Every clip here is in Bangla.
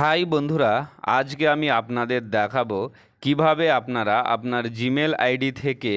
হাই বন্ধুরা, আজকে আমি আপনাদের দেখাবো কীভাবে আপনারা আপনার জিমেল আইডি থেকে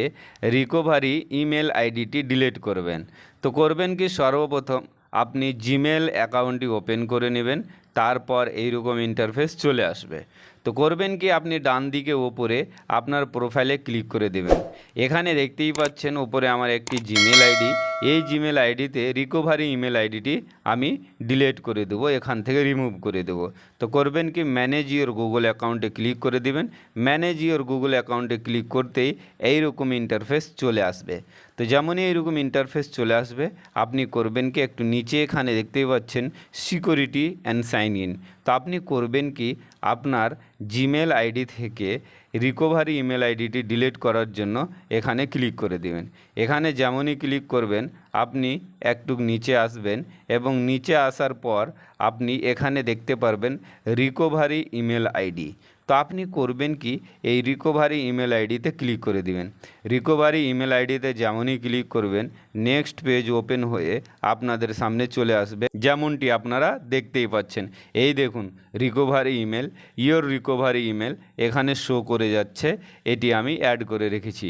রিকভারি ইমেল আইডিটি ডিলিট করবেন। তো করবেন কি, সর্বপ্রথম আপনি জিমেল অ্যাকাউন্টটি ওপেন করে নেবেন। তারপর এইরকম ইন্টারফেস চলে আসবে। তো করবেন কি, আপনি ডান দিকে ওপরে আপনার প্রোফাইলে ক্লিক করে দেবেন। এখানে দেখতেই পাচ্ছেন ওপরে আমার একটি জিমেল আইডি এই জিমেল আইডিতে রিকভারি ইমেল আইডিটি আমি ডিলিট করে দেবো, এখান থেকে রিমুভ করে দেবো। তো করবেন কি ম্যানেজ ইওর গুগল অ্যাকাউন্টে ক্লিক করে দিবেন। ম্যানেজ ইওর গুগল অ্যাকাউন্টে ক্লিক করতেই এইরকম ইন্টারফেস চলে আসবে। তো যেমনই এইরকম ইন্টারফেস চলে আসবে, আপনি করবেন কি, একটু নিচে এখানে দেখতেই পাচ্ছেন সিকিউরিটি অ্যান্ড সাইন ইন তো আপনি করবেন কি? আপনার জিমেল আইডি থেকে রিকভারি ইমেল আইডিটি ডিলিট করার জন্য এখানে ক্লিক করে দেবেন। এখানে যেমনই ক্লিক করবেন, আপনি একটু নিচে আসবেন এবং নিচে আসার পর আপনি এখানে দেখতে পারবেন রিকোভারি ইমেল আইডি তো আপনি করবেন কি? এই রিকোভারি ইমেল আইডিতে ক্লিক করে দিবেন। রিকোভারি ইমেল আইডিতে যেমনই ক্লিক করবেন নেক্সট পেজ ওপেন হয়ে আপনাদের সামনে চলে আসবে। যেমনটি আপনারা দেখতেই পাচ্ছেন। এই দেখুন recovery email your recovery email এখানে শো করে যাচ্ছে, এটি আমি অ্যাড করে রেখেছি।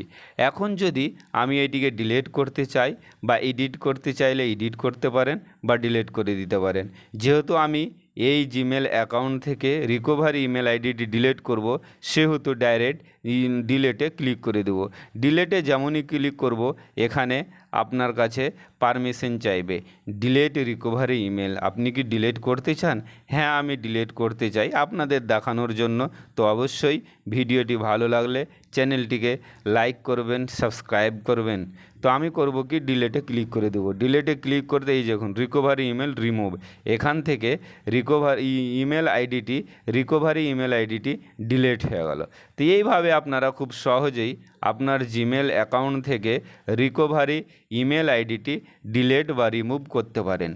এখন যদি আমি এটিকে ডিলেট করতে চাই বা এডিট করতে চাইলে এডিট করতে পারেন বা ডিলেট করে দিতে পারেন। যেহেতু আমি এই জিমেল অ্যাকাউন্ট থেকে রিকভারি ইমেল আইডিটি ডিলেট করব, সেহেতু ডাইরেক্ট ডিলেটে ক্লিক করে দেব। ডিলেটে যেমনই ক্লিক করব, এখানে আপনার কাছে পারমিশন চাইবে। ডিলেট রিকভারি ইমেল আপনি কি ডিলেট করতে চান? হ্যাঁ আমি ডিলেট করতে চাই। আপনাদের দেখানোর জন্য তো অবশ্যই ভিডিওটি ভালো লাগলে চ্যানেলটিকে লাইক করবেন সাবস্ক্রাইব করবেন। তো আমি করব কি? ডিলেটে ক্লিক করে দেবো। ডিলেটে ক্লিক করতে এই দেখুন রিকভারি ইমেল রিমুভ এখান থেকে রিকভারি ইমেল আইডিটি রিকভারি ইমেল আইডিটি ডিলেট হয়ে গেল। তো এইভাবে আপনারা খুব সহজেই আপনার জিমেল অ্যাকাউন্ট থেকে রিকভারি ইমেল আইডিটি ডিলেট বা রিমুভ করতে পারেন।